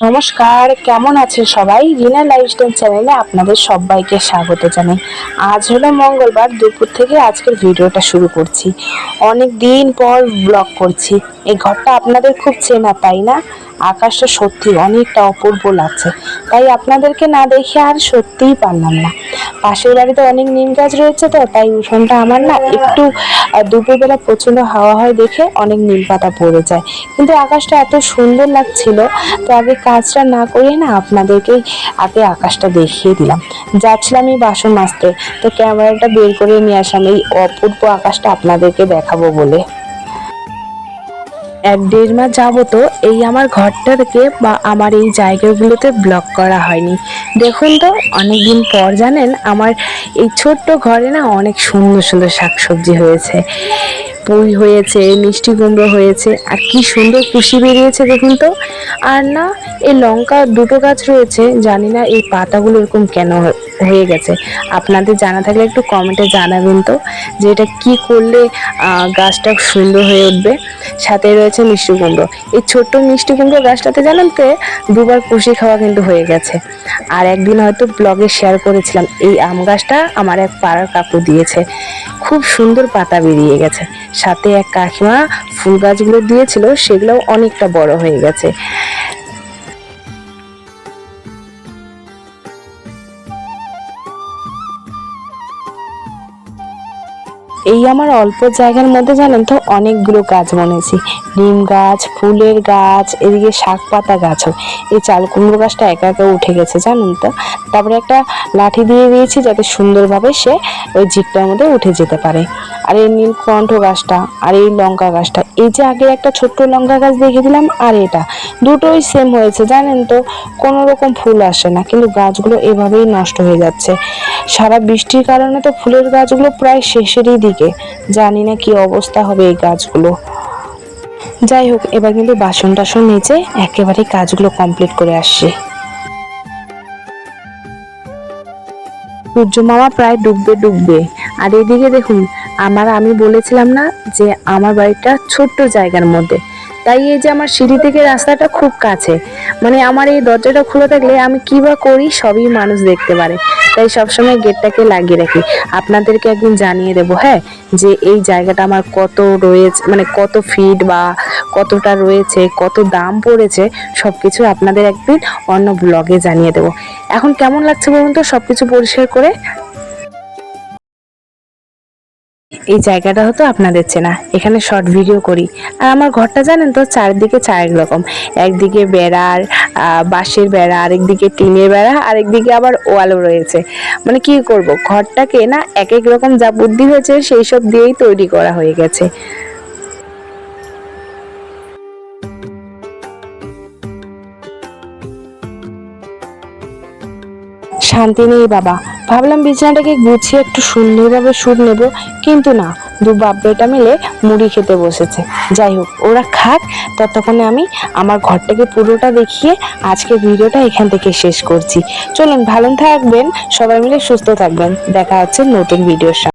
নমস্কার, কেমন আছেন সবাই? রিনা লাইফস্টাইল চ্যানেলে আপনাদের সবাইকে স্বাগত জানাই। আজ হলো মঙ্গলবার, দুপুর থেকে আজকের ভিডিওটা শুরু করছি। অনেক দিন পর ব্লগ করছি। এই ঘরটা আপনাদের খুব চেনা, তাই না? আকাশটা সত্যি অনেকটা অপূর্ব লাগছে। তাই আপনাদেরকে না দেখে আর সত্যিই পারলাম না। পাশের বাড়িতে অনেক নিম গাছ রয়েছে তো, তাই উঠোনটা আমার না একটু দুপুরবেলা প্রচণ্ড হাওয়া হয় দেখে অনেক নীল পাতা পড়ে যায়। কিন্তু আকাশটা এত সুন্দর লাগছিল, তো আগে কাজটা না করিয়ে না আপনাদেরকে আগে আকাশটা দেখিয়ে দিলাম। যাচ্ছিলাম এই বাসন মাজতে। তো ক্যামেরাটা বের করে নিয়ে আসলাম। এই অপূর্ব আকাশটা আপনাদেরকে দেখাবো বলে। এক দেড় মাস যাব তো এই আমার ঘরটাকে বা আমার এই জায়গাগুলোতে ব্লক করা হয়নি। দেখুন তো অনেক দিন পর জানেন, আমার এই ছোট্ট ঘরে না অনেক সুন্দর সুন্দর শাকসবজি হয়েছে। পুঁই হয়েছে, মিষ্টি কুমড়ো হয়েছে, আর কি সুন্দর কুশি বেরিয়েছে দেখুন তো। আর না, এই লঙ্কা দুটো গাছ রয়েছে, জানি না এই পাতাগুলো এরকম কেন হয়ে গেছে। আপনাদের জানা থাকলে একটু কমেন্টে জানাবেন তো, যে এটা কী করলে গাছটা সুন্দর হয়ে উঠবে। সাথে রয়েছে মিষ্টি কুমড়ো। এই ছোট্ট মিষ্টি কুমড়ো গাছটাতে জানেন তো, দুবার কুশি খাওয়া কিন্তু হয়ে গেছে। আর একদিন হয়তো ব্লগে শেয়ার করেছিলাম, এই আম গাছটা আমার এক পাড়ার কাকু দিয়েছে। খুব সুন্দর পাতা বেরিয়ে গেছে। সাথে এক কাকিমা ফুল গাছগুলো দিয়েছিল, সেগুলোও অনেকটা বড় হয়ে গেছে। এই আমার অল্প জায়গার মধ্যে জানেন তো অনেকগুলো গাছ বনেছি। নিম গাছ, ফুলের গাছ, এদিকে শাক পাতা গাছও। এই চাল কুমড়ো গাছটা একা একা উঠে গেছে জানেন তো। তারপরে একটা লাঠি দিয়ে দিয়েছি যাতে সুন্দরভাবে সে ওই জিপটার মধ্যে উঠে যেতে পারে। আর এই নীলকণ্ঠ গাছটা, আর এই লঙ্কা গাছটা, এই যে আগে একটা ছোট্ট লঙ্কা গাছ দেখে দিলাম আর এটা। দুটোই সেম হয়েছে, জানেন তো? কোনো রকম ফুল আসে না, কিন্তু গাছগুলো এভাবেই নষ্ট হয়ে যাচ্ছে। সারা বৃষ্টির কারণে তো ফুলের গাছগুলো প্রায় শেষেরই দিকে। জানি না কি অবস্থা হবে এই গাছগুলো। যাই হোক, এবার কিন্তু বাসন টাসন নিচে একেবারে কাজগুলো কমপ্লিট করে আসছে। সূর্য মামা প্রায় ডুববে ডুববে। আর এদিকে দেখুন আমার আমি বলেছিলাম না যে আমার বাড়িটা ছোট্ট জায়গার মধ্যে। তাই এই যে আমার সিঁড়ি থেকে রাস্তাটা খুব কাছে মানে আমার এই দরজাটা খুলে থাকলে আমি কি বা করি সবই মানুষ দেখতে পারে। তাই সবসময় গেটটাকে লাগিয়ে রাখি। আপনাদেরকে একদিন জানিয়ে দেবো হ্যাঁ? যে এই জায়গাটা আমার কত রয়েছে মানে কত ফিট বা কতটা রয়েছে, কত দাম পড়েছে সব কিছু আপনাদের একদিন অন্য ব্লগে জানিয়ে দেবো। এখন কেমন লাগছে বলুন তো? সব কিছু পরিষ্কার করে এই জায়গাটা হতো আপনাদের চেনা। এখানে শর্ট ভিডিও করি। আর আমার ঘরটা জানেন তো, চারদিকে চার রকম। একদিকে বেড়ার বাঁশের বেড়া আরেকদিকে টিনের বেড়া আরেকদিকে আবার ওয়ালও রয়েছে। মানে কি করব? ঘরটাকে না এক এক রকম যা বুদ্ধি হয়েছে সেই সব দিয়েই তৈরি করা হয়ে গেছে। শান্তি নেই বাবা। ভাবলাম বিছানাটাকে গুছিয়ে একটু সুন্দরভাবে সুর নেব, কিন্তু না, দু বাপ বেটা মিলে মুড়ি খেতে বসেছে। যাই হোক, ওরা খাক, ততক্ষণে আমি আমার ঘরটাকে পুরোটা দেখিয়ে আজকে ভিডিওটা এখান থেকে শেষ করছি। চলুন, ভালো থাকবেন, সবাই মিলে সুস্থ থাকবেন। দেখা হচ্ছে নতুন ভিডিওর সাথে।